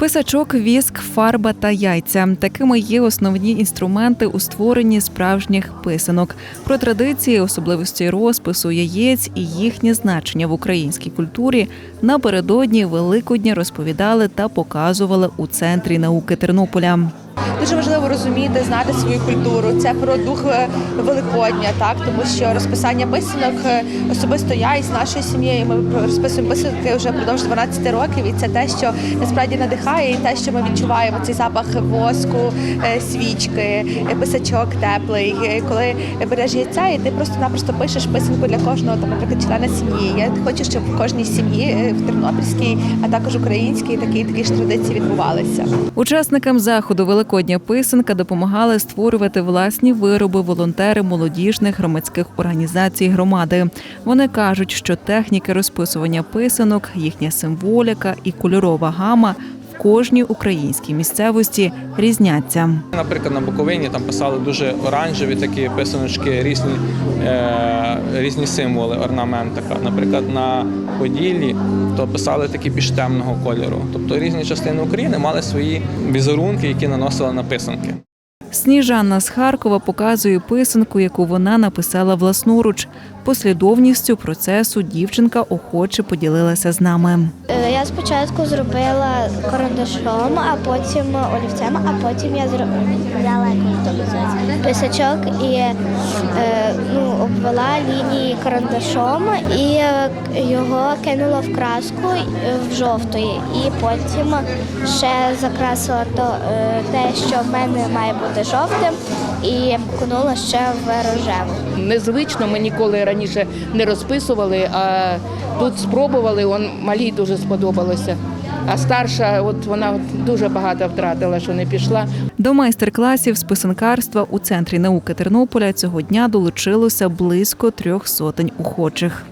Писачок, віск, фарба та яйця такими є основні інструменти у створенні справжніх писанок. Про традиції, особливості розпису яєць і їхнє значення в українській культурі напередодні Великодня розповідали та показували у центрі науки Тернополя. Дуже важливо розуміти, знати свою культуру. Це про дух е, Великодня, так тому що розписання писанок е, особисто я із нашою сім'єю. Ми розписуємо писанки вже впродовж 12 років, і це те, що насправді надихає, і те, що ми відчуваємо цей запах воску, е, свічки, писачок теплий. Коли береш яйця, і ти просто-напросто пишеш писанку для кожного, там, наприклад, члена сім'ї. Я хочу, щоб в кожній сім'ї в Тернопільській, а також українській такі такі ж традиції відбувалися. Учасникам заходу Великодня писанка допомагали створювати власні вироби волонтери молодіжних громадських організацій громади. Вони кажуть, що техніки розписування писанок, їхня символіка і кольорова гама кожній українській місцевості різняться. Наприклад, на Буковині там писали дуже оранжеві такі писаночки, різні, е, різні символи, орнамент. Наприклад, на Поділлі то писали такі більш темного кольору. Тобто різні частини України мали свої візерунки, які наносили на писанки. Сніжанна з Харкова показує писанку, яку вона написала власноруч. Послідовністю процесу дівчинка охоче поділилася з нами. Я спочатку зробила карандашом, а потім олівцем, а потім я зробила писачок і е, ну, обвела лінії карандашом і е, його кинула в краску е, в жовтої. І потім ще закрасила то, е, те, що в мене має бути жовтим, і кунула ще в рожеву. Незвично ми ніколи раніше не розписували, а тут спробували, он малій дуже сподобалося. А старша, от вона дуже багато втратила, що не пішла. До майстер-класів з писанкарства у центрі науки Тернополя цього дня долучилося близько трьох сотень охочих.